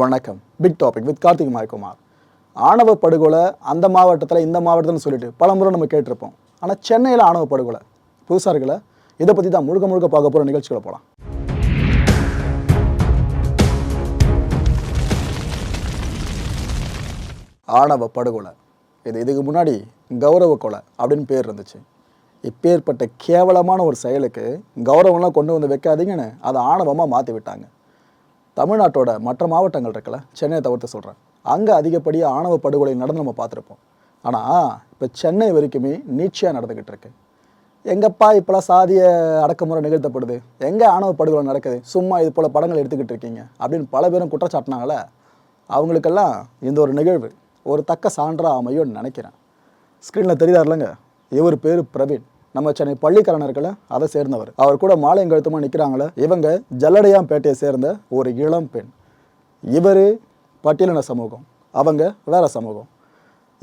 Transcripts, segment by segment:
வணக்கம். Big topic with Karthik Mayakumar. ஆணவ படுகொலை அந்த மாவட்டத்தில் இந்த மாவட்டத்தில் சொல்லிட்டு பல முறை நம்ம கேட்டிருப்போம். ஆனால் சென்னையில் ஆணவ படுகொலை. புதுசாக இருக்கல இதை பற்றி தான் முழுக்க முழுக்க பார்க்க போகிற நிகழ்ச்சிகளை போகலாம் ஆணவ படுகொலை. இது இதுக்கு முன்னாடி கௌரவ கொலை அப்படின்னு பேர் இருந்துச்சு. இப்பேற்பட்ட கேவலமான ஒரு செயலுக்கு கௌரவம்லாம் கொண்டு வந்து வைக்காதீங்கன்னு அதை ஆணவமாக மாற்றி விட்டாங்க. தமிழ்நாட்டோட மற்ற மாவட்டங்கள் இருக்கல சென்னையை தவிர்த்து சொல்கிறேன் அங்கே அதிகப்படியாக ஆணவ படுகொலை நடந்து நம்ம பார்த்துருப்போம். ஆனால் இப்போ சென்னை வரைக்குமே நீட்சியாக நடந்துக்கிட்டு இருக்கு. எங்கப்பா இப்போலாம் சாதிய அடக்குமுறை நிகழ்த்தப்படுது? எங்கே ஆணவ படுகொலை நடக்குது? சும்மா இது போல் படங்கள் எடுத்துக்கிட்டு இருக்கீங்க அப்படின்னு பல பேரும் குற்றச்சாட்டினாங்களே அவங்களுக்கெல்லாம் இந்த ஒரு நிகழ்வு ஒரு தக்க சான்றாக அமையும்னு நினைக்கிறேன் ஸ்க்ரீனில் தெரியுதா இல்லைங்க? இவர் பேர் பிரவீன். நம்ம சென்னை பள்ளிக்கரணர்கள அதை சேர்ந்தவர். அவர் கூட மாலை கழுத்துமா நிற்கிறாங்களே இவங்க ஜல்லடையாம்பேட்டையை சேர்ந்த ஒரு இளம் பெண். இவர் பட்டியலின சமூகம் அவங்க வேற சமூகம்.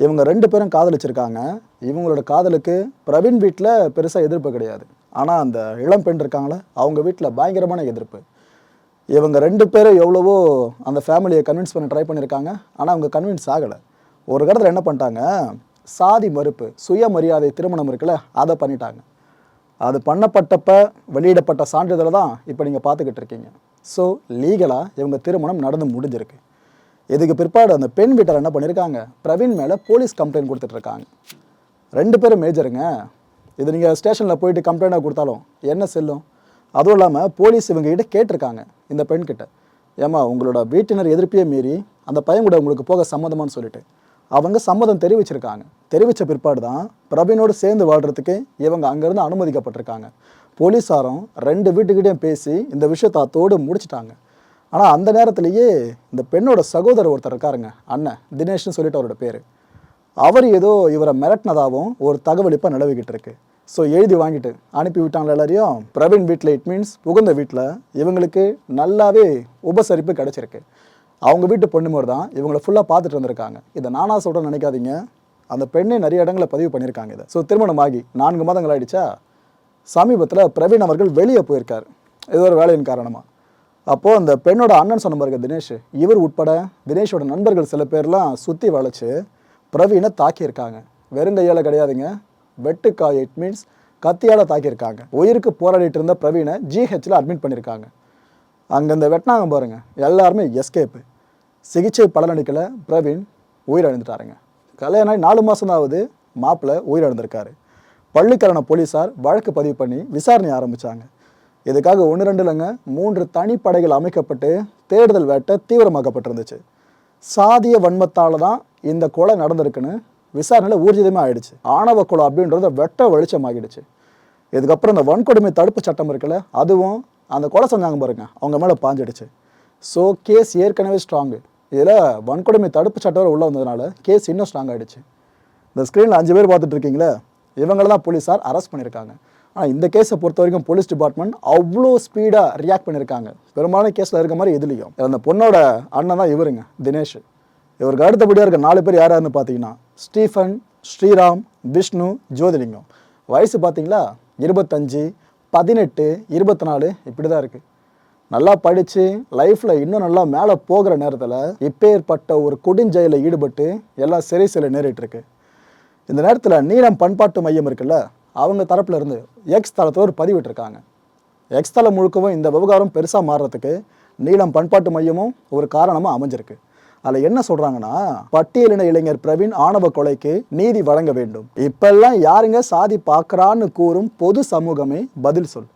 இவங்க ரெண்டு பேரும் காதலிச்சிருக்காங்க. இவங்களோட காதலுக்கு பிரவீன் வீட்டில் பெருசாக எதிர்ப்பு கிடையாது. ஆனால் அந்த இளம் பெண் இருக்காங்களே அவங்க வீட்டில் பயங்கரமான எதிர்ப்பு. இவங்க ரெண்டு பேரும் எவ்வளவோ அந்த ஃபேமிலியை கன்வின்ஸ் பண்ண ட்ரை பண்ணியிருக்காங்க ஆனால் அவங்க கன்வின்ஸ் ஆகலை. ஒரு கடத்தில் என்ன பண்ணிட்டாங்க சாதி மறுப்பு சுயமரியாதை திருமணம் இருக்குல்ல அதை பண்ணிட்டாங்க. அது பண்ணப்பட்டப்ப வெளியிடப்பட்ட சான்றிதழை தான் இப்போ நீங்கள் பார்த்துக்கிட்டு இருக்கீங்க. ஸோ லீகலாக இவங்க திருமணம் நடந்து முடிஞ்சிருக்கு. இதுக்கு பிற்பாடு அந்த பெண் வீட்டார் என்ன பண்ணியிருக்காங்க பிரவீன் மேலே போலீஸ் கம்ப்ளைண்ட் கொடுத்துட்ருக்காங்க ரெண்டு பேரும் மேஜருங்க இது நீங்கள் ஸ்டேஷனில் போயிட்டு கம்ப்ளைண்ட்டாக கொடுத்தாலும் என்ன செல்லும்? அதுவும் இல்லாமல் போலீஸ் இவங்ககிட்ட கேட்டிருக்காங்க இந்த பெண்கிட்ட. ஏம்மா உங்களோட வீட்டினர் எதிர்ப்பையே மீறி அந்த பையன் கூட உங்களுக்கு போக சம்மந்தமானு சொல்லிட்டு. அவங்க சம்மதம் தெரிவிச்சிருக்காங்க. தெரிவித்த பிற்பாடு தான் பிரபீனோடு சேர்ந்து வாழ்கிறதுக்கு இவங்க அங்கேருந்து அனுமதிக்கப்பட்டிருக்காங்க. போலீஸாரும் ரெண்டு வீட்டுக்கிட்டையும் பேசி இந்த விஷயத்தை அத்தோடு முடிச்சிட்டாங்க. ஆனால் அந்த நேரத்திலேயே இந்த பெண்ணோட சகோதரர் ஒருத்தர் இருக்காருங்க அண்ணன் தினேஷ்னு சொல்லிட்டு அவரோட பேர். அவர் ஏதோ இவரை மிரட்டினதாகவும் ஒரு தகவல் இப்போ நிலவிக்கிட்டு இருக்கு. ஸோ எழுதி வாங்கிட்டு அனுப்பி விட்டாங்களா எல்லாரையும்? பிரவீன் வீட்டில் இட் மீன்ஸ் புகுந்த வீட்டில் இவங்களுக்கு நல்லாவே உபசரிப்பு கிடச்சிருக்கு. அவங்க வீட்டு பொண்ணுமோர் தான் இவங்களை ஃபுல்லாக பார்த்துட்டு வந்திருக்காங்க. இதை நானா சொல்கிறேன்னு நினைக்காதீங்க. அந்த பெண்ணே நிறைய இடங்களில் பதிவு பண்ணியிருக்காங்க இதை. ஸோ திருமணமாகி நான்கு மாதங்கள் ஆயிடுச்சா? சமீபத்தில் பிரவீன் அவர்கள் வெளியே போயிருக்கார். இது ஒரு வேலையின் காரணமாக அப்போது அந்த பெண்ணோட அண்ணன் சொன்ன பாருங்க தினேஷ் இவர் உட்பட தினேஷோட நண்பர்கள் சில பேர்லாம் சுற்றி வளைச்சு பிரவீனை தாக்கியிருக்காங்க. வெறுங்கையால் கிடையாதுங்க. வெட்டுக்காய் இட் மீன்ஸ் கத்தியால் தாக்கியிருக்காங்க. உயிருக்கு போராடிட்டு இருந்த பிரவீனை ஜிஹெச்சில் அட்மிட் பண்ணியிருக்காங்க. அங்கே இந்த வெட்டினாங்க பாருங்கள் எல்லாருமே எஸ்கேப்பு சிகிச்சை பலனளிக்கல பிரவீன் உயிரிழந்துட்டாருங்க. கல்யாணம் ஆகி நாலு மாதம் ஆகுது மாப்பிள்ளை உயிரிழந்திருக்காரு. பள்ளிக்கரண போலீஸார் வழக்கு பதிவு பண்ணி விசாரணை ஆரம்பித்தாங்க இதுக்காக ஒன்று ரெண்டு இல்லைங்க மூன்று தனிப்படைகள் அமைக்கப்பட்டு தேடுதல் வேட்டை தீவிரமாக்கப்பட்டிருந்துச்சு. சாதிய வன்மத்தால் தான் இந்த கொலை நடந்திருக்குன்னு விசாரணையில் ஊர்ஜிதமே ஆயிடுச்சு. ஆணவ கொலை அப்படின்றத வெட்ட வெளிச்சமாகிடுச்சு. இதுக்கப்புறம் இந்த வன்கொடுமை தடுப்பு சட்டம் இருக்குல்ல அதுவும் அந்த கொலை செஞ்சாங்க பாருங்க அவங்க மேலே பாஞ்சிடுச்சு. ஸோ கேஸ் ஏற்கனவே ஸ்ட்ராங்கு இதில் வன்கொடுமை தடுப்பு சட்டம் உள்ளே வந்ததுனால கேஸ் இன்னும் ஸ்ட்ராங் ஆகிடுச்சு இந்த ஸ்க்ரீனில் அஞ்சு பேர் பார்த்துட்டு இருக்கீங்களே இவங்கள தான் போலீஸார் அரெஸ்ட் பண்ணியிருக்காங்க. ஆனால் இந்த கேஸை பொறுத்த வரைக்கும் போலீஸ் டிபார்ட்மெண்ட் அவ்வளோ ஸ்பீடாக ரியாக்ட் பண்ணியிருக்காங்க. பெரும்பாலான கேஸில் இருக்க மாதிரி எதுலேயும். அந்த பொண்ணோட அண்ணன் தான் இவருங்க தினேஷ். இவருக்கு அடுத்தபடியாக இருக்க நாலு பேர் யார் யாருன்னு பார்த்தீங்கன்னா ஸ்டீஃபன் ஸ்ரீராம் விஷ்ணு ஜோதிலிங்கம். வயசு பார்த்தீங்களா? இருபத்தஞ்சு பதினெட்டு இருபத்தி நாலு இப்படி தான் இருக்குது நல்லா படித்து லைஃப்பில் இன்னும் நல்லா மேலே போகிற நேரத்தில் இப்பேற்பட்ட ஒரு கொடுஞ்செயலில் ஈடுபட்டு எல்லாம் சிறை சில நேரிட்டு இருக்கு இந்த நேரத்தில் நீளம் பண்பாட்டு மையம் இருக்குல்ல அவங்க தரப்புல இருந்து எக்ஸ் தளத்தில் ஒரு பதிவிட்டிருக்காங்க எக்ஸ் தளம் முழுக்கவும் இந்த விவகாரம் பெருசாக மாறுறதுக்கு நீளம் பண்பாட்டு மையமும் ஒரு காரணமாக அமைஞ்சிருக்கு. அதில் என்ன சொல்கிறாங்கன்னா பட்டியலின இளைஞர் பிரவீன் ஆணவ கொலைக்கு நீதி வழங்க வேண்டும். இப்பெல்லாம் யாருங்க சாதி பார்க்குறான்னு கூறும் பொது சமூகமே பதில் சொல்.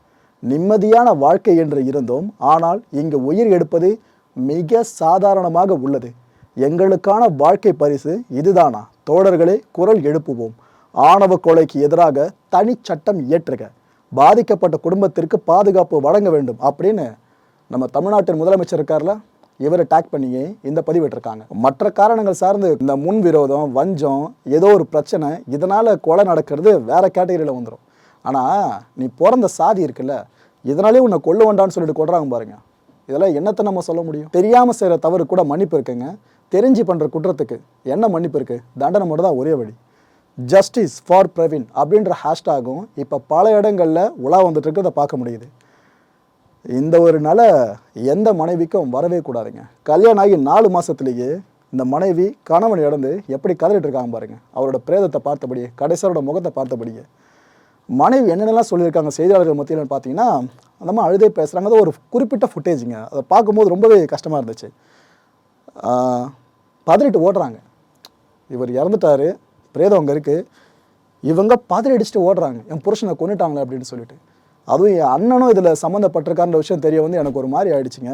நிம்மதியான வாழ்க்கை என்று இருந்தோம். ஆனால் இங்கு உயிர் எடுப்பது மிக சாதாரணமாக உள்ளது. எங்களுக்கான வாழ்க்கை பரிசு இதுதானா? தோழர்களே குரல் எழுப்புவோம். ஆணவ கொலைக்கு எதிராக தனி சட்டம் இயற்றுக. பாதிக்கப்பட்ட குடும்பத்திற்கு பாதுகாப்பு வழங்க வேண்டும் அப்படின்னு நம்ம தமிழ்நாட்டின் முதலமைச்சர் இருக்கார்ல இவரை டேக் பண்ணியே இந்த பதிவிட்டிருக்காங்க மற்ற காரணங்கள் சார்ந்து இந்த முன் விரோதம் வஞ்சம் ஏதோ ஒரு பிரச்சனை இதனால் கொலை நடக்கிறது வேற கேட்டகரியில் வந்துடும் ஆனால் நீ பிறந்த சாதி இருக்குல்ல இதனாலே உன்னை கொல்ல வேண்டான்னு சொல்லிட்டு கொள்றாங்க பாருங்க. இதெல்லாம் என்னத்தை நம்ம சொல்ல முடியும்? தெரியாமல் செய்கிற தவறு கூட மன்னிப்பு இருக்குங்க. தெரிஞ்சு பண்ணுற குற்றத்துக்கு என்ன மன்னிப்பு இருக்குது தண்டனை மட்டும் தான் ஒரே வழி. ஜஸ்டிஸ் ஃபார் பிரவீன் அப்படின்ற ஹேஷ்டாகும் இப்போ பல இடங்களில் உலா வந்துட்டு இருக்கிறத பார்க்க முடியுது. இந்த ஒரு நிலை எந்த மனைவிக்கும் வரவே கூடாதுங்க. கல்யாணம் ஆகி நாலு மாதத்துலேயே இந்த மனைவி கணவன் இழந்து எப்படி கதறிட்டு இருக்காங்க பாருங்க. அவரோட பிரேதத்தை பார்த்தபடியே கடைசியரோட முகத்தை பார்த்தபடியே. மனைவி என்னென்னலாம் சொல்லியிருக்காங்க செய்தியாளர்கள் மத்தியில் பார்த்தீங்கன்னா அந்த மாதிரி அழுதே பேசுகிறாங்க அது ஒரு குறிப்பிட்ட ஃபுட்டேஜுங்க அதை பார்க்கும்போது ரொம்பவே கஷ்டமாக இருந்துச்சு. பதறிட்டு ஓடுறாங்க. இவர் இறந்துட்டாரு. பிரேதம் அங்கே இருக்குது இவங்க பதறி அடிச்சுட்டு ஓடுறாங்க. என் புருஷனை கொண்டுட்டாங்களே அப்படின்னு சொல்லிட்டு. அதுவும் என் அண்ணனும் இதில் சம்மந்தப்பட்டிருக்கான்ற விஷயம் தெரிய வந்து எனக்கு ஒரு மாதிரி ஆயிடுச்சுங்க.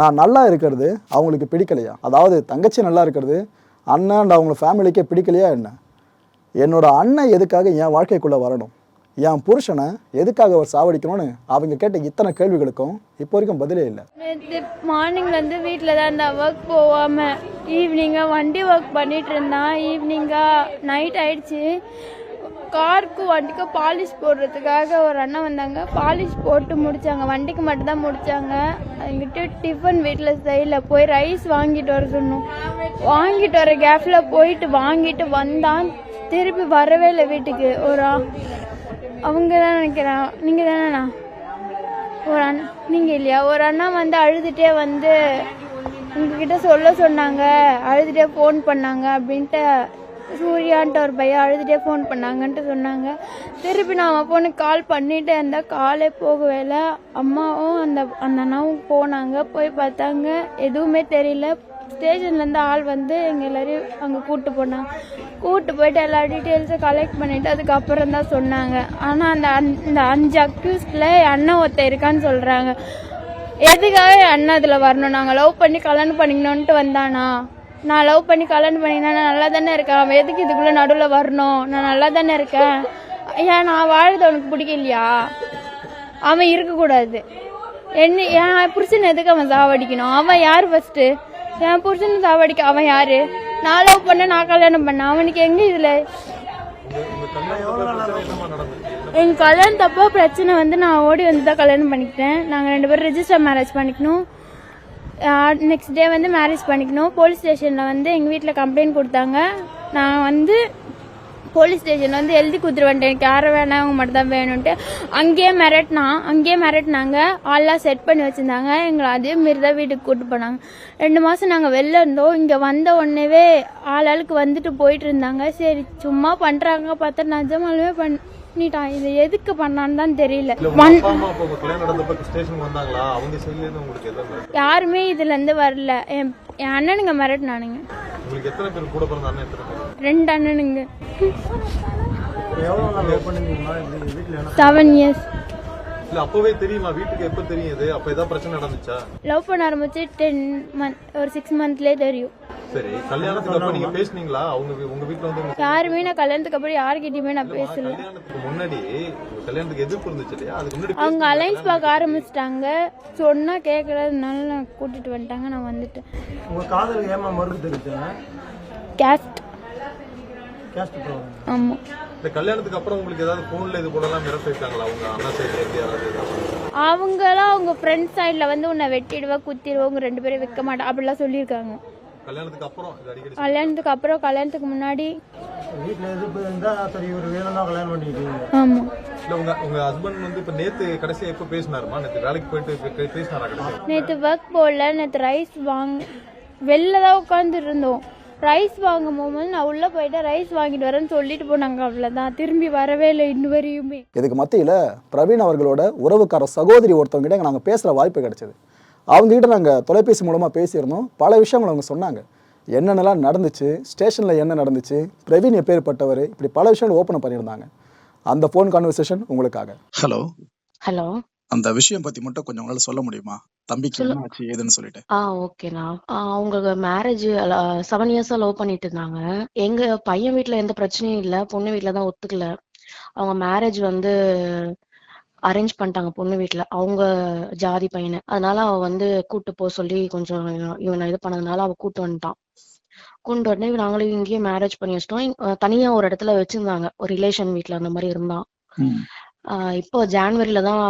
நான் நல்லா இருக்கிறது அவங்களுக்கு பிடிக்கலையா? அதாவது தங்கச்சி நல்லா இருக்கிறது அண்ணன் and அவங்க ஃபேமிலிக்கே பிடிக்கலையா என்ன? என்னோட அண்ணன் எதுக்காக என் வாழ்க்கைக்குள்ளே வரணும்? என் புருஷனை எதுக்காக அவர் சாவடிக்கணும்னு அவங்க கேட்ட இத்தனை கேள்விகளுக்கும் இப்போ வரைக்கும் பதிலே இல்லை. நேற்று மார்னிங்லேருந்து வீட்டில் தான் இருந்தான் ஒர்க் போகாமல் ஈவினிங்காக வண்டி ஒர்க் பண்ணிட்டு இருந்தான். ஈவினிங்காக நைட் ஆயிடுச்சு. காருக்கு வண்டிக்கும் பாலிஷ் போடுறதுக்காக ஒரு அண்ணன் வந்தாங்க. பாலிஷ் போட்டு முடிச்சாங்க. வண்டிக்கு மட்டும்தான் முடிச்சாங்க. என்கிட்ட டிஃபன் வீட்டில் சைடில் போய் ரைஸ் வாங்கிட்டு வர சொன்னோம். வாங்கிட்டு வர கேஃபில் போயிட்டு வாங்கிட்டு வந்தான். திருப்பி வரவே இல்லை வீட்டுக்கு. ஒரு அவங்க தான் நினைக்கிறேன் நீங்கள் தானேண்ணா ஒரு அண்ணா நீங்கள் இல்லையா? ஒரு அண்ணா வந்து அழுதுகிட்டே வந்து உங்ககிட்ட சொல்ல சொன்னாங்க. அழுதுகிட்டே ஃபோன் பண்ணாங்க அப்படின்ட்டு சூர்யான்ட்டு ஒரு பையன் அழுதுகிட்டே ஃபோன் பண்ணாங்கன்ட்டு சொன்னாங்க. திருப்பி நான் அவன் ஃபோனுக்கு கால் பண்ணிகிட்டே இருந்தால் காலே போகவே இல்லை. அம்மாவும் அந்த அந்த அண்ணாவும் போனாங்க. போய் பார்த்தாங்க. எதுவுமே தெரியல. ஸ்டேஷன்லேருந்து ஆள் வந்து எங்கள் எல்லோரையும் அங்கே கூப்பிட்டு போனாங்க கூப்பிட்டு போயிட்டு எல்லா டீட்டெயில்ஸும் கலெக்ட் பண்ணிவிட்டு அதுக்கப்புறம் தான் சொன்னாங்க. ஆனால் அந்த அந் இந்த அஞ்சு அக்யூஸ்டில் அண்ணன் ஒருத்தன் இருக்கான்னு சொல்கிறாங்க எதுக்காக அண்ணன் அதில் வரணும்? நாங்கள் லவ் பண்ணி கல்யாணம் பண்ணிக்கணுன்ட்டு வந்தானா? நான் லவ் பண்ணி கல்யாணம் பண்ணினா நான் நல்லா தானே இருக்கேன்? அவன் எதுக்கு இதுக்குள்ளே நடுவில் வரணும்? நான் நல்லா தானே இருக்கேன்? ஏன் நான் வாழ்றது அவனுக்கு பிடிக்கலையா? அவன் இருக்கக்கூடாது. என்ன என் புருஷன் எதுக்கு அவன் சாவடிக்கணும்? அவன் யார் ஃபஸ்ட்டு என் புருஷனை சாவடிக்க அவன் யாரு? நான் லவ் பண்ண நான் கல்யாணம் பண்ணேன். அவனுக்கு எங்க இதுல? எங்க கல்யாணத்தப்போ பிரச்சனை வந்து நான் ஓடி வந்து தான் கல்யாணம் பண்ணிக்கிட்டேன். நாங்கள் ரெண்டு பேரும் ரெஜிஸ்டர் மேரேஜ் பண்ணிக்கணும். நெக்ஸ்ட் டே வந்து மேரேஜ் பண்ணிக்கணும். போலீஸ் ஸ்டேஷனில் வந்து எங்கள் வீட்டில் கம்ப்ளைண்ட் கொடுத்தாங்க. நான் வந்து போலீஸ் ஸ்டேஷன் வந்து எழுதி கொடுத்துட்டு எனக்கு யாரை வேணாம் அவங்க மட்டும் தான் வேணும்ன்ட்டு அங்கேயே மிரட்டினா அங்கேயே மிரட்டினாங்க. ஆள்லாம் செட் பண்ணி வச்சுருந்தாங்க. எங்களை அதே மாரி தான் வீட்டுக்கு கூப்பிட்டு போனாங்க. ரெண்டு மாதம் நாங்கள் வெளில இருந்தோம். இங்கே வந்த உடனேவே ஆளாளுக்கு வந்துட்டு போயிட்டு இருந்தாங்க. சரி சும்மா பண்ணுறாங்க பார்த்தா நிஜமாலுமே பண்ணிட்டான். இது எதுக்கு பண்ணான்னு தான் தெரியல. அவங்க சைட்ல இருந்து யாருமே வரல. என் அண்ணனுங்க மிரட்டினானுங்க. ரெண்டு அண்ணனுங்க. செவன் இயர்ஸ் இல்ல அப்பவே தெரியுமா? வீட்டுக்கு எப்ப தெரியும் இது? அப்ப ஏதாவது பிரச்சனை நடந்துச்சா? லவ் பண்ண ஆரம்பிச்சு டென் மந்த் ஒரு சிக்ஸ் மந்த்லேயே தெரியும். சரி கல்யாணத்துக்கு அப்ப நீங்க பேசுனீங்களா? அவங்க உங்க வீட்டுல வந்து யாருமே நான் கல்யாணத்துக்கு அப்புறம் யாருக்கிட்டயுமே நான் பேசல. கல்யாணத்துக்கு முன்னாடி கல்யாணத்துக்கு எதிர்ப்பு இருந்துச்சு இல்லையா? அதுக்கு முன்னாடி அவங்க அலைன்ஸ் பார்க்க ஆரம்பிச்சிட்டாங்க. சொன்னா கேட்கறதுனால நான் கூட்டிட்டு வந்துட்டாங்க நான் வந்துட்டேன். உங்க காதலுக்கு ஏமா மறுப்பு தெரிவிச்சாங்க கேஸ்ட் கேஸ்ட் ப்ராப்ளம் ஆமா. இந்த கல்யாணத்துக்கு அப்புறம் உங்களுக்கு ஏதாவது போன்ல இது போல எல்லாம் மிரட்டிருக்காங்களா உங்க அண்ணா சைடுல இருந்து யாராவது? அவங்களாம் அவங்க ஃப்ரெண்ட் சைடில் வந்து உன்னை வெட்டிடுவா குத்திடுவா உங்க ரெண்டு பேரும் வைக்க மாட்டா. அப்படிலாம் சொல்லியிருக்காங்க. கல்யாணத்துக்கு அப்புறம் கல்யாணத்துக்கு அப்புறம் கல்யாணத்துக்கு முன்னாடி. வீட்டுல எதிர்ப்பு இருந்தா சரி இவர் வேணும்னா கல்யாணம் பண்ணிக்கிட்டீங்க. ஆமா. இல்ல உங்க உங்க ஹஸ்பண்ட் வந்து இப்ப நேத்து கடைசியா எப்ப பேசினாருமா? நேத்து வேலைக்கு போயிட்டு பேசினாரா கடைசியா? நேற்று ஒர்க் போடல நேற்று ரைஸ் வாங்க வெளில தான் உட்காந்து இருந்தோம். ரைஸ் வாங்க போகும்போது நான் உள்ளே போயிட்டு ரைஸ் வாங்கிட்டு வரேன்னு சொல்லிட்டு போனாங்க அவ்வளோதான் திரும்பி வரவே இல்லை இன்ன வரையுமே. இதுக்கு மத்தியில் பிரவீன் அவர்களோட உறவுக்கார சகோதரி ஒருத்தவங்ககிட்ட நாங்கள் பேசுகிற வாய்ப்பு கிடைச்சது. அவங்ககிட்ட நாங்கள் தொலைபேசி மூலமாக பேசியிருந்தோம். பல விஷயங்கள் அவங்க சொன்னாங்க. என்னென்னலாம் நடந்துச்சு ஸ்டேஷனில் என்ன நடந்துச்சு பிரவீன் எப்பேற்பட்டவர் இப்படி பல விஷயங்கள் ஓப்பன் பண்ணியிருந்தாங்க. அந்த ஃபோன் கான்வர்சேஷன் உங்களுக்காக. ஹலோ ஹலோ அந்த விஷயம் பற்றி மட்டும் கொஞ்சம் உங்களால் சொல்ல முடியுமா? தம்பிக்கு. என்ன ஆச்சு ஏதுன்னு சொல்லிட்டு. ஆ ஓகேண்ணா அவங்க மேரேஜ் செவன் இயர்ஸா லவ் பண்ணிட்டு இருந்தாங்க. எங்க பையன் வீட்ல எந்த பிரச்சனையும் இல்ல. பொண்ணு வீட்ல தான் ஒத்துக்கல. அவங்க மேரேஜ் வந்து அரேஞ்ச் பண்ணிட்டாங்க பொண்ணு வீட்ல. அவங்க ஜாதி பையனை. அதனால அவ வந்து கூட்டு போக சொல்லி கொஞ்சம் இவனை இது பண்ணதுனால அவ கூட்டு வந்துட்டான். கூட்டு உடனே நாங்களும் இங்கேயே மேரேஜ் பண்ணி வச்சிட்டோம். தனியா ஒரு இடத்துல வச்சிருந்தாங்க. ஒரு ரிலேஷன் வீட்ல அந்த மாதிரி இருந்தான். இப்போ ஜான்வரியில தான்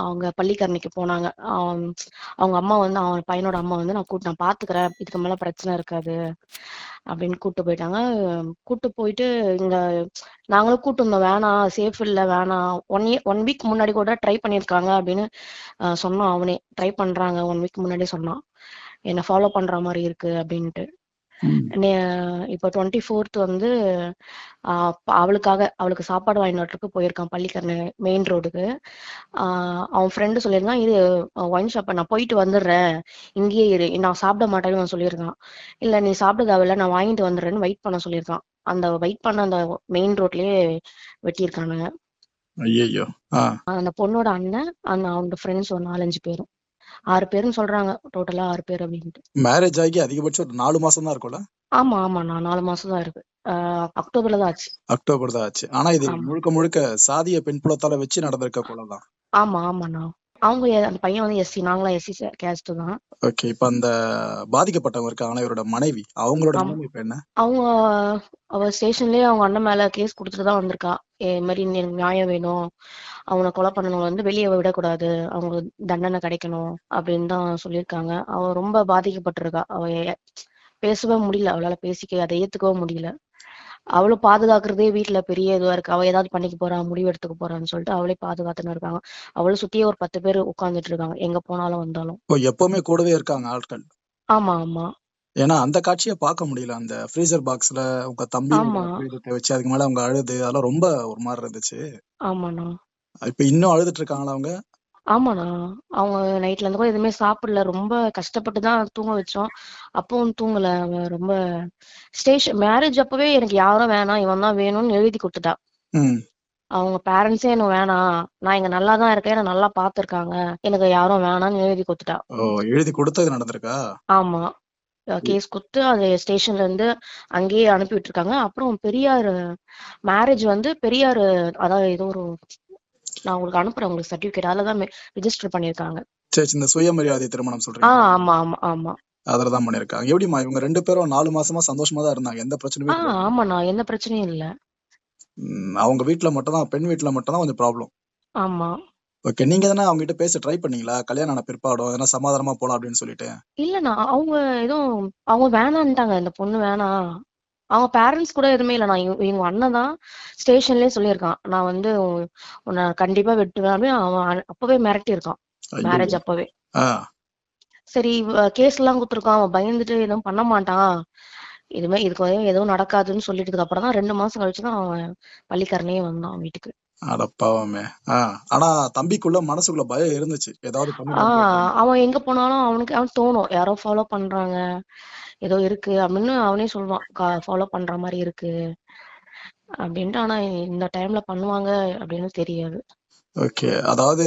அவங்க பள்ளிக்கரணைக்கு போனாங்க. அவங்க அம்மா வந்து அவன் பையனோட அம்மா வந்து நான் கூட்டு நான் பாத்துக்கிறேன். இதுக்கு மேல பிரச்சனை இருக்காது. அப்படின்னு கூட்டு போயிட்டாங்க. கூட்டு போயிட்டு இங்க நாங்களும் கூட்டு வந்தோம். வேணாம் சேஃப் இல்ல வேணாம் ஒன் இயர் ஒன் வீக் முன்னாடி கூட ட்ரை பண்ணியிருக்காங்க. அப்படின்னு சொன்னான் அவனே. ட்ரை பண்றாங்க. ஒன் வீக் முன்னாடி சொன்னான். என்ன ஃபாலோ பண்ற மாதிரி இருக்கு. அப்படின்ட்டு. இப்போ டுவெண்ட்டி ஃபோர்த் வந்து அவளுக்காக அவளுக்கு சாப்பாடு வாங்கி போயிருக்கான் பள்ளிக்கரணை மெயின் ரோடுக்கு அவன் ஃப்ரெண்டு சொல்லியிருந்தான் இது ஒயின் ஷாப் நான் போயிட்டு வந்துடுறேன். இங்கேயே இரு. நான் சாப்பிட மாட்டேன்னு அவன் சொல்லியிருக்கான் இல்ல நீ சாப்பிட தேவையில்ல நான் வாங்கிட்டு வந்துடுறேன்னு வெயிட் பண்ண சொல்லியிருக்கான் அந்த வெயிட் பண்ண அந்த மெயின் ரோட்லயே வெட்டியிருக்கானுங்க. அந்த பொண்ணோட அண்ணன் அந்த அவனோட ஃப்ரெண்ட்ஸ் ஒரு நாலஞ்சு பேரும். ஆறு பேருன்னு சொல்றாங்க. டோட்டலா ஆறு பேர் அப்படின்ட்டு. மேரேஜ் ஆகி அதிகபட்சம் ஒரு நாலு மாசம் தான் இருக்கும்ல? ஆமா ஆமா நான் நாலு மாசம் தான் இருக்கு. அக்டோபர்ல தான் ஆச்சு. அக்டோபர் தான் ஆச்சு. ஆனா இது. முழுக்க முழுக்க சாதிய பின்புலத்தால வச்சு நடந்திருக்க கொலை தான். ஆமா ஆமாண்ணா அவங்க அந்த பையன் வந்து எஸ்சி நாங்களாம் எஸ்சி கேஸ்ட் தான். ஓகே இப்ப அந்த பாதிக்கப்பட்டவங்க இருக்காங்களா இவரோட மனைவி அவங்களோட. நிலைமை இப்ப என்ன? அவங்க அவ ஸ்டேஷன்லயே அவங்க அண்ணன் மேல கேஸ் கொடுத்துட்டு தான் வந்திருக்கா. இது மாதிரி எனக்கு நியாயம் வேணும். அவனை கொலை பண்ணவங்க வந்து வெளியே விடக்கூடாது. அவங்களுக்கு தண்டனை கிடைக்கணும் அப்படின்னு தான் சொல்லியிருக்காங்க. அவ ரொம்ப பாதிக்கப்பட்டிருக்கா. அவ பேசவே முடியல. அவளால பேசிக்க அதை ஏத்துக்கவும் முடியல. அவளும் பாதுகாக்கிறதே வீட்டுல பெரிய இதுவா இருக்கு. அவ ஏதாவது பண்ணிக்க போறா முடிவு எடுத்துக்க போறான்னு சொல்லிட்டு அவளே பாதுகாத்துன்னு இருக்காங்க. அவளும் சுத்தியே ஒரு பத்து பேர் உட்கார்ந்துட்டு இருக்காங்க. எங்க போனாலும் வந்தாலும். எப்பவுமே கூடவே இருக்காங்க ஆட்கள்? ஆமா ஆமா. ஏன்னா அந்த காட்சியை பார்க்க முடியல. அந்த ஃப்ரீசர் பாக்ஸ்ல உங்க தம்பி ஆமா. வச்சு அதுக்கு மேல அவங்க அழுது அதெல்லாம் ரொம்ப ஒரு மாதிரி இருந்துச்சு. ஆமாண்ணா. இப்ப இன்னும் அழுதுட்டு இருக்காங்களா அவங்க? ஆமாண்ணா. அவங்க நைட்ல இருந்து கூட எதுவுமே சாப்பிடல. ரொம்ப கஷ்டப்பட்டு தான் தூங்க வச்சோம். அப்பவும் தூங்கல. அவ ரொம்ப ஸ்டேஷன் மேரேஜ் அப்பவே எனக்கு யாரும் வேணாம் இவன் தான் வேணும்னு எழுதி கொடுத்துட்டா. ம். அவங்க பேரண்ட்ஸே எனக்கு வேணாம். நான் இங்க நல்லா தான் இருக்கேன். என்ன நல்லா பாத்துருக்காங்க எனக்கு யாரும் வேணாம்னு எழுதி கொடுத்துட்டா. ஓ எழுதி கொடுத்தது நடந்திருக்கா? ஆமா. கேஸ் கொடுத்து அது ஸ்டேஷன்ல இருந்து அங்கேயே அனுப்பி விட்டுருக்காங்க அப்புறம் பெரியார் மேரேஜ் வந்து பெரியார் அதாவது ஏதோ ஒரு நான் உங்களுக்கு அனுப்புறேன் உங்களுக்கு சர்டிபிகேட் அதில் தான் ரிஜிஸ்டர் பண்ணியிருக்காங்க. சரி இந்த சுயமரியாதை திருமணம் ஆ சொல்றீங்க ஆமா ஆமா ஆமா. அதுல தான் பண்ணிருக்காங்க எப்படிமா இவங்க ரெண்டு பேரும் நாலு மாசமா சந்தோஷமா தான் இருந்தாங்க? எந்த பிரச்சனையும் இல்ல. ஆமாண்ணா. எந்த பிரச்சனையும் இல்ல. அவங்க வீட்ல மட்டும் தான் பெண் வீட்ல மட்டும் தான் கொஞ்சம் ப்ராப்ளம் ஆமா. ஓகே நீங்க தானே அவங்க கிட்ட பேச ட்ரை பண்ணீங்களா? கல்யாணம் ஆன பிற்பாடும் எதனா சமாதானமா போலாம் அப்படின்னு சொல்லிட்டு? இல்லண்ணா அவங்க எதுவும் அவங்க வேணான்ட்டாங்க. இந்த பொண்ணு வேணாம் அவங்க பேரண்ட்ஸ் கூட எதுவுமே இல்லை. நான் இவ- இவங்க அண்ணன் தான் ஸ்டேஷன்லயே சொல்லியிருக்கான். நான் வந்து உன்- உன்னை கண்டிப்பா வெட்டுவேன் அப்படின்னு அவன் அப்பவே மிரட்டி இருக்கான் ஐயோ. மேரேஜ் அப்பவே. ஆ. சரி கேஸ் எல்லாம் கொடுத்துருக்கான். அவன் பயந்துட்டு எதுவும் பண்ண மாட்டான். இதுமே இதுக்கு எதுவும் நடக்காதுன்னு சொல்லிட்டதுக்கு அப்புறம் தான் ரெண்டு மாசம் கழிச்சு தான் அவன் பள்ளிக்கரணையே வந்தான் வீட்டுக்கு. அட பாவமே. ஆ ஆனா தம்பிக்குள்ள மனசுக்குள்ள பயம் இருந்துச்சு. ஏதாவது. ஆஹ் அவன் எங்க போனாலும் அவனுக்கு அவன் தோணும். யாரோ ஃபாலோ பண்றாங்க. ஏதோ இருக்கு அப்படின்னு அவனே சொல்லுவான். ஃபாலோ பண்ற மாதிரி இருக்கு. அப்படின்ட்டு ஆனா இந்த டைம்ல பண்ணுவாங்க அப்படின்னு தெரியாது. ஓகே அதாவது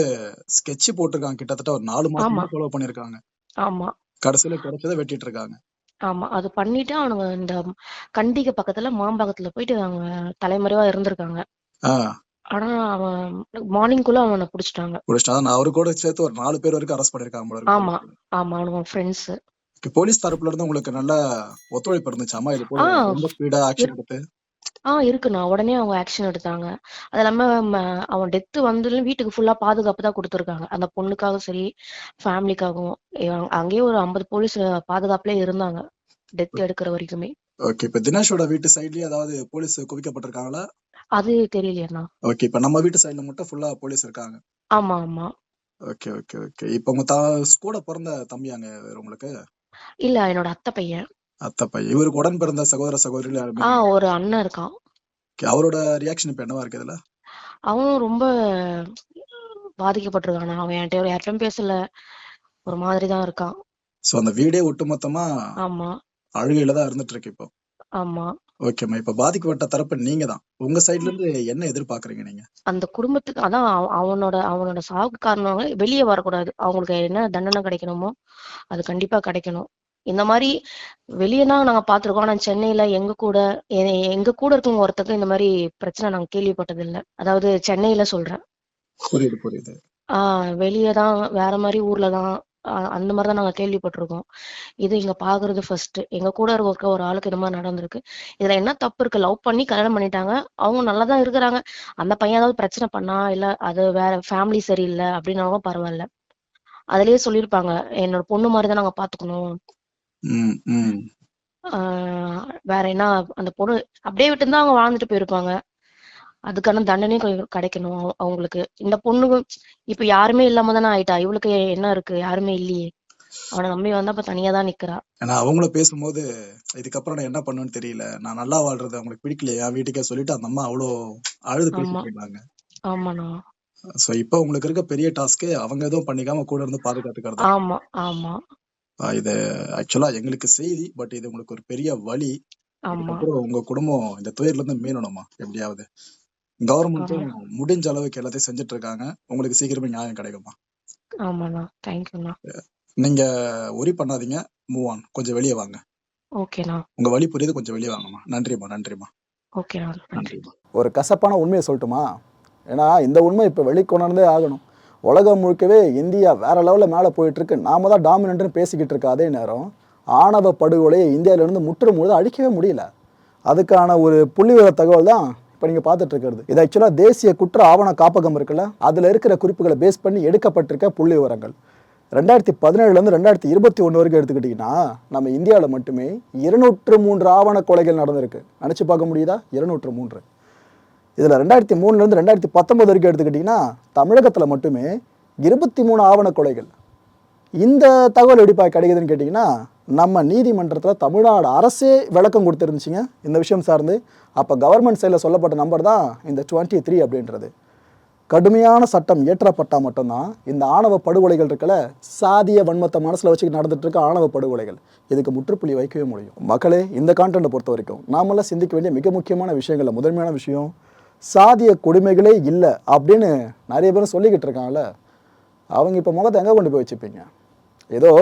ஸ்கெட்ச் போட்டிருக்காங்க. கிட்டத்தட்ட ஒரு நாலு மாசமா ஆமா. ஃபாலோ பண்ணிருக்காங்க ஆமா. கடைசியில கிடைச்சதை வெட்டிட்டு இருக்காங்க ஆமா. அது பண்ணிட்டு அவனுங்க இந்த கண்டிகை பக்கத்துல மாம்பகத்துல போயிட்டு அவங்க தலைமறைவா இருந்திருக்காங்க. ஆ. ஆனா அவன் மார்னிங்குள்ள அவனை புடிச்சிட்டாங்க. புடிச்சிட்டா? நான் அவரு கூட சேர்த்து ஒரு நாலு பேர் வரைக்கும் அரெஸ்ட் பண்ணிருக்காங்க போல. ஆமா ஆமா அவனுங்க ஃப்ரெண்ட்ஸ் போலீஸ் தரப்புல இருந்து உங்களுக்கு நல்ல ஒத்துழைப்பு இருந்துச்சாமா இது போல. ரொம்ப ஸ்பீடா ஆக்ஷன் எடுத்து. ஆ இருக்குண்ணா. உடனே அவங்க ஆக்ஷன் எடுத்தாங்க. அது இல்லாம அவன் டெத் வந்து வீட்டுக்கு ஃபுல்லா பாதுகாப்பு தான் கொடுத்துருக்காங்க. அந்த பொண்ணுக்காகவும் சரி ஃபேமிலிக்காகவும் அங்கேயே ஒரு ஐம்பது போலீஸ் பாதுகாப்புலயே இருந்தாங்க. டெத் எடுக்கிற வரைக்குமே. ஓகே இப்ப தினேஷோட வீட்டு சைட்லயே ஏதாவது போலீஸ் குவிக்கப்பட்டிருக்காங்களா? அது தெரியலையாண்ணா. ஓகே இப்ப நம்ம வீட்டு சைடுல மட்டும் ஃபுல்லா போலீஸ் இருக்காங்க. ஆமா ஆமா. ஓகே ஓகே ஓகே இப்ப உங்க கூட பிறந்த தம்பியாங்க உங்களுக்கு? இல்ல என்னோட அத்தை பையன். அத்தை பையன். இவருக்கு உடன் பிறந்த சகோதர யாருமே ஆ ஒரு அண்ணன் இருக்கான். அவரோட ரியாக்ஷன் இப்ப என்னவா இருக்கு இதுல? அவனும் ரொம்ப பாதிக்கப்பட்டிருக்கானா. அவன் என்கிட்ட ஒரு யார்கிட்டயும் பேசல. ஒரு மாதிரி தான் இருக்கான். சோ அந்த வீடே ஒட்டுமொத்தமா ஆமா. அழுகையில தான் இருந்துட்டு இருக்கு இப்போ. ஆமா. ஓகேம்மா இப்ப பாதிக்கப்பட்ட தரப்பு நீங்க தான் உங்க சைடுல இருந்து என்ன எதிர்பார்க்கறீங்க நீங்க? அந்த குடும்பத்துக்கு அதான் அவ- அவனோட அவனோட சாவுக்கு காரணம் வெளியே வரக்கூடாது. அவங்களுக்கு என்ன தண்டனை கிடைக்கணுமோ அது கண்டிப்பா கிடைக்கணும். இந்த மாதிரி வெளியனா நாங்க பாத்திருக்கோம் ஆனா சென்னையில எங்க கூட எ- எங்க கூட இருக்கவங்க ஒருத்தருக்கு இந்த மாதிரி பிரச்சனை நாங்க கேள்விப்பட்டது இல்ல அதாவது சென்னையில சொல்றேன். புரியுது புரியுது. ஆஹ் வெளியே தான் வேற மாதிரி ஊர்ல தான் அந்த மாதிரி தான் நாங்க கேள்விப்பட்டிருக்கோம். இது இங்க பாக்குறது ஃபர்ஸ்ட் எங்க கூட இருக்க ஒரு ஆளுக்கு இந்த மாதிரி நடந்திருக்கு. இதுல என்ன தப்பு இருக்கு? லவ் பண்ணி கல்யாணம் பண்ணிட்டாங்க. அவங்க நல்லா தான் இருக்கிறாங்க. அந்த பையன் ஏதாவது பிரச்சனை பண்ணா இல்ல அது வேற ஃபேமிலி சரியில்லை அப்படின்னாலும் பரவாயில்ல. அதுலயே சொல்லியிருப்பாங்க என்னோட பொண்ணு மாதிரி தான் நாங்க பாத்துக்கணும். வேற என்ன அந்த பொண்ணு அப்படியே விட்டுருந்தா அவங்க வாழ்ந்துட்டு போயிருப்பாங்க. அதுக்கான தண்டனையும் கொ- கிடைக்கணும். அவ- அவங்களுக்கு. இந்த பொண்ணுக்கு இப்ப யாருமே இல்லாம தானே ஆயிட்டா? இவளுக்கு என்ன இருக்கு? யாருமே இல்லையே. அவனை நம்பி வந்தா இப்ப தனியா தான் நிக்கிறா. ஏன்னா அவங்களும் பேசும்போது இதுக்கப்புறம் நான் என்ன பண்ணுவேன்னு தெரியல. நான் நல்லா வாழ்றது அவங்களுக்கு பிடிக்கலையா? வீட்டுக்கே சொல்லிட்டு அந்த அம்மா அவ்வளோ அழுது ஆமா. பேசிட்டு இருந்தாங்க ஆமாண்ணா. ஸோ இப்போ உங்களுக்கு இருக்க பெரிய டாஸ்க்கு அவங்க எதுவும் பண்ணிக்காம கூட இருந்து பாதுகாத்துக்கிறது. ஆமா ஆமா. ஆஹ் இது ஆக்சுவலா எங்களுக்கு செய்தி பட் இது உங்களுக்கு ஒரு பெரிய வழி. ஆமா. உங்க குடும்பம் இந்த துயர்ல இருந்து மீளணுமா? எப்படியாவது. கவர்மெண்ட்டும் முடிஞ்ச அளவுக்கு எல்லாத்தையும் செஞ்சுட்டு இருக்காங்க உங்களுக்கு சீக்கிரமே நியாயம் கிடைக்குமா ஆமாண்ணா. தேங்க்யூண்ணா நீங்க ஒரி பண்ணாதீங்க. மூவ் ஆன் கொஞ்சம் வெளியே வாங்க. ஓகேண்ணா உங்க வழி புரியுது. கொஞ்சம் வெளியே வாங்கம்மா. நன்றிம்மா நன்றிம்மா. ஓகேண்ணா நன்றி நன்றிம்மா. ஒரு கசப்பான உண்மையை சொல்லட்டுமா? ஏன்னா இந்த உண்மை இப்போ வெளிக்கொணர்ந்தே ஆகணும். உலகம் முழுக்கவே இந்தியா வேற லெவலில் மேலே போயிட்டு இருக்கு நாம தான் டாமினன்ட்னு பேசிக்கிட்டு இருக்க அதே நேரம் ஆணவ படுகொலையை இந்தியாவிலேருந்து முற்று முழுத அழிக்கவே முடியல. அதுக்கான ஒரு புள்ளிவிவர தகவல் தான் இப்போ நீங்கள் பார்த்துட்டு இருக்கிறது. இது ஆக்சுவலாக தேசிய குற்ற ஆவண காப்பகம் இருக்குல்ல அதில் இருக்கிற குறிப்புகளை பேஸ் பண்ணி எடுக்கப்பட்டிருக்க புள்ளி விவரங்கள் ரெண்டாயிரத்தி பதினேழுலேருந்து ரெண்டாயிரத்தி இருபத்தி ஒன்று வரைக்கும் எடுத்துக்கிட்டிங்கன்னா நம்ம இந்தியாவில் மட்டுமே இருநூற்று மூன்று ஆவண கொலைகள் நடந்திருக்கு. நினச்சி பார்க்க முடியுதா? இருநூற்று மூன்று. இதில் ரெண்டாயிரத்தி மூணுலேருந்து ரெண்டாயிரத்தி பத்தொம்பது வரைக்கும் எடுத்துக்கிட்டிங்கன்னா தமிழகத்தில் மட்டுமே இருபத்தி மூணு ஆவண கொலைகள். இந்த தகவல் எப்படி கிடைக்குதுன்னு கேட்டிங்கன்னா நம்ம நீதிமன்றத்தில் தமிழ்நாடு அரசே விளக்கம் கொடுத்துருந்துச்சிங்க. இந்த விஷயம் சார்ந்து. அப்போ கவர்மெண்ட் சைடில் சொல்லப்பட்ட நம்பர் தான் இந்த டுவெண்ட்டி த்ரீ அப்படின்றது. கடுமையான சட்டம் இயற்றப்பட்டால் மட்டும்தான் இந்த ஆணவ படுகொலைகள் இருக்கல சாதிய வன்மத்தை மனசில் வச்சு நடந்துட்டு இருக்க ஆணவ படுகொலைகள். இதுக்கு முற்றுப்புள்ளி வைக்கவே முடியும். மக்களே இந்த கான்டென்ட்டை பொறுத்த வரைக்கும் நாமெல்லாம் சிந்திக்க வேண்டிய மிக முக்கியமான விஷயங்களில் முதன்மையான விஷயம் சாதிய கொடுமைகளே இல்லை அப்படின்னு நிறைய பேரும் சொல்லிக்கிட்டு இருக்காங்கல்ல. அவங்க இப்போ முகத்தை எங்கே கொண்டு போய் வச்சுப்பீங்க? ஏதோ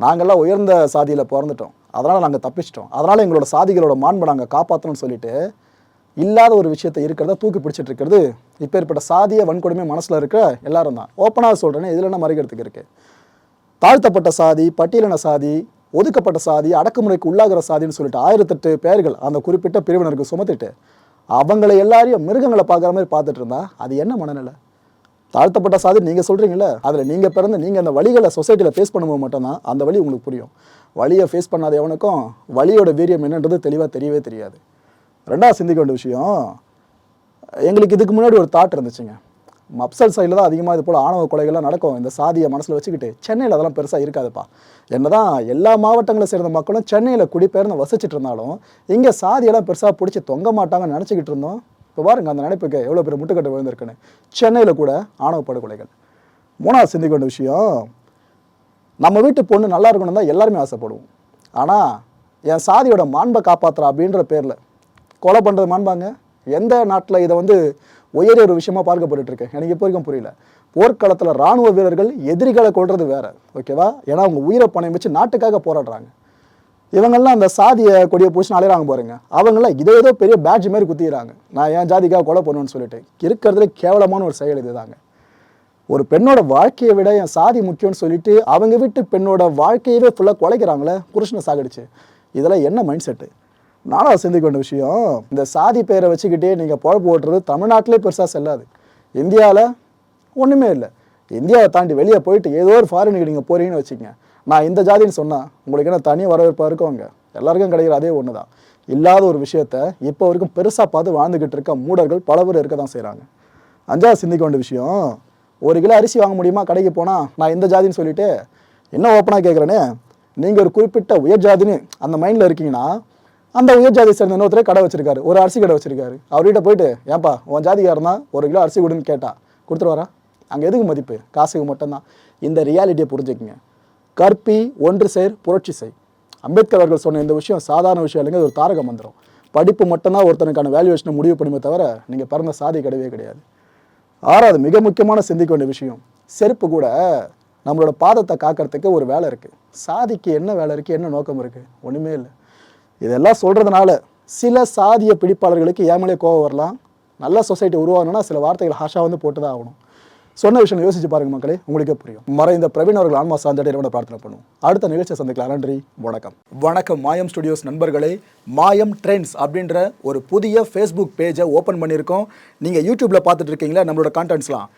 நாங்கள்லாம் உயர்ந்த சாதியில் பிறந்துட்டோம். அதனால் நாங்கள் தப்பிச்சிட்டோம். அதனால் எங்களோட சாதிகளோட மாண்பை நாங்கள் காப்பாற்றணும்னு சொல்லிட்டு இல்லாத ஒரு விஷயத்தை இருக்கிறத தூக்கி பிடிச்சிட்டு இருக்கிறது இப்பேற்பட்ட சாதிய வன்கொடுமை மனசில் இருக்க எல்லாரும் தான். ஓப்பனாக சொல்கிறேன்னு இதில் என்ன மறைக்கிறதுக்கு இருக்குது தாழ்த்தப்பட்ட சாதி பட்டியலின சாதி ஒதுக்கப்பட்ட சாதி அடக்குமுறைக்கு உள்ளாகிற சாதின்னு சொல்லிட்டு ஆயிரத்தெட்டு பெயர்கள் அந்த குறிப்பிட்ட பிரிவினருக்கு சுமத்திட்டு அவங்கள எல்லாரையும் மிருகங்களை பார்க்குற மாதிரி பார்த்துட்டு இருந்தா அது என்ன மனநிலை? தாழ்த்தப்பட்ட சாதி நீங்கள் சொல்கிறீங்களே அதில் நீங்கள் பிறந்து நீங்கள் அந்த வழிகளை சொசைட்டியில் ஃபேஸ் பண்ணும்போது மட்டும்தான் அந்த வழி உங்களுக்கு புரியும். வழியை ஃபேஸ் பண்ணாத எவனுக்கும் வழியோட வீரியம் என்னன்றது தெளிவாக தெரியவே தெரியாது. ரெண்டாவது சிந்திக்க வேண்டிய விஷயம் எங்களுக்கு இதுக்கு முன்னாடி ஒரு தாட் இருந்துச்சுங்க. மப்சல் சைடில் தான் அதிகமாக இது போல் ஆணவ கொலைகள்லாம் நடக்கும். இந்த சாதியை மனசில் வச்சுக்கிட்டு சென்னையில் அதெல்லாம் பெருசாக இருக்காதுப்பா. என்னதான் எல்லா மாவட்டங்களை சேர்ந்த மக்களும் சென்னையில் குடிபெயர்ந்து வசிச்சுட்டு இருந்தாலும் இங்கே சாதியெல்லாம் பெருசாக பிடிச்சி தொங்க மாட்டாங்கன்னு நினச்சிக்கிட்டு இருந்தோம். இப்போ பாருங்க அந்த நினைப்புக்கு எவ்வளோ பெரிய முட்டுக்கட்டை விழுந்திருக்குன்னு. சென்னையில் கூட ஆணவ படுகொலைகள். மூணாவது சிந்திக்க வேண்டிய விஷயம் நம்ம வீட்டு பொண்ணு நல்லா இருக்கணும் தான் எல்லாருமே ஆசைப்படுவோம். ஆனால் என் சாதியோட மாண்பை காப்பாற்றுறா அப்படின்ற பேரில் கொலை பண்ணுறது மாண்பாங்க? எந்த நாட்டில் இதை வந்து உயரிய ஒரு விஷயமா பார்க்கப்பட்டுருக்கு எனக்கு இப்போ வரைக்கும் புரியல. போர்க்களத்தில் ராணுவ வீரர்கள் எதிரிகளை கொள்வது வேற ஓகேவா ஏன்னா அவங்க உயிரை பணம் வச்சு நாட்டுக்காக போராடுறாங்க. இவங்கெல்லாம் அந்த சாதிய கொடியை பூசி அலையிறாங்க பாருங்க. அவங்களாம் இதோ ஏதோ பெரிய பேட்ச் மாதிரி குத்திக்கிறாங்க. நான் என் ஜாதிக்காக கொலை பண்ணுவேன்னு சொல்லிட்டு. இருக்கிறதுல கேவலமான ஒரு செயல் இதுதாங்க ஒரு பெண்ணோட வாழ்க்கையை விட என் சாதி முக்கியம்னு சொல்லிட்டு அவங்க வீட்டு பெண்ணோட வாழ்க்கையவே ஃபுல்லாக குலைக்கிறாங்களே புருஷனை சாகடிச்சு. இதெல்லாம் என்ன மைண்ட் செட்டு நானும் சிந்திக்க வேண்டிய விஷயம் இந்த சாதி பெயரை வச்சுக்கிட்டே நீங்கள் பொழப்பு ஓட்டுறது தமிழ்நாட்டிலே பெருசாக செல்லாது. இந்தியாவில் ஒன்றுமே இல்லை. இந்தியாவை தாண்டி வெளியே போயிட்டு ஏதோ ஒரு ஃபாரினுக்கு நீங்கள் போறீங்கன்னு வச்சுக்கங்க. நான் இந்த ஜாதின்னு சொன்னால் உங்களுக்கு என்ன தனி வரவேற்பாக இருக்கும் அங்கே எல்லாருக்கும் கிடைக்கிற அதே ஒன்று தான் இல்லாத ஒரு விஷயத்த இப்போ வரைக்கும் பெருசாக பார்த்து வாழ்ந்துக்கிட்டு இருக்க மூடர்கள் பல பேர் இருக்க தான் செய்கிறாங்க அஞ்சாவது சிந்திக்க வேண்டிய விஷயம் ஒரு கிலோ அரிசி வாங்க முடியுமா? கடைக்கு போனால் நான் இந்த ஜாதின்னு சொல்லிவிட்டு என்ன ஓப்பனாக கேட்குறேனே நீங்கள் ஒரு குறிப்பிட்ட உயர் ஜாதின்னு அந்த மைண்டில் இருக்கீங்கன்னா அந்த உயர் ஜாதி சேர்ந்த இன்னொருத்தரே கடை வச்சிருக்காரு ஒரு அரிசி கடை வச்சிருக்காரு. அவர்கிட்ட போயிட்டு ஏன்பா உன் ஜாதிக்காரனா ஒரு கிலோ அரிசி கொடுன்னு கேட்டா கொடுத்துருவாரா அங்கே எதுக்கு மதிப்பு? காசுக்கு மட்டும்தான். இந்த ரியாலிட்டியை புரிஞ்சுக்குங்க. கற்பி ஒன்று சேர் புரட்சி செய். அம்பேத்கர் அவர்கள் சொன்ன இந்த விஷயம் சாதாரண விஷயம் இல்லைங்க ஒரு தாரக மந்திரம். படிப்பு மட்டும்தான் ஒருத்தனுக்கான வேல்யூவேஷனை முடிவு பண்ணுமே தவிர நீங்கள் பிறந்த சாதி கிடையவே கிடையாது. ஆறாவது மிக முக்கியமான சிந்திக்க வேண்டிய விஷயம். செருப்பு கூட நம்மளோட பாதத்தை காக்கிறதுக்கு ஒரு வேலை இருக்குது சாதிக்கு என்ன வேலை இருக்குது என்ன நோக்கம் இருக்குது ஒன்றுமே இல்லை. இதெல்லாம் சொல்கிறதுனால சில சாதிய பிடிப்பாளர்களுக்கு ஏமலே கோவம் வரலாம்? நல்ல சொசைட்டி உருவாகணும்னா சில வார்த்தைகள் ஹாஷாக வந்து போட்டு தான் ஆகணும். சொன்ன விஷயம் யோசிச்சு பாருங்க மக்களே உங்களுக்கே புரியும். மறைந்த பிரவீன் அவர்கள் ஆன்மா சார்ந்த இறைவனை பிரார்த்தனை பண்ணுவோம். அடுத்த நிகழ்ச்சியை சந்திக்கலாம். நன்றி வணக்கம். வணக்கம் மாயம் ஸ்டுடியோஸ் நண்பர்களே. மாயம் ட்ரெண்ட்ஸ் அப்படின்ற ஒரு புதிய ஃபேஸ்புக் பேஜை ஓப்பன் பண்ணியிருக்கோம். நீங்கள் யூடியூப்பில் பார்த்துட்டு இருக்கீங்களா? நம்மளோட கான்டென்ட்ஸ்லாம்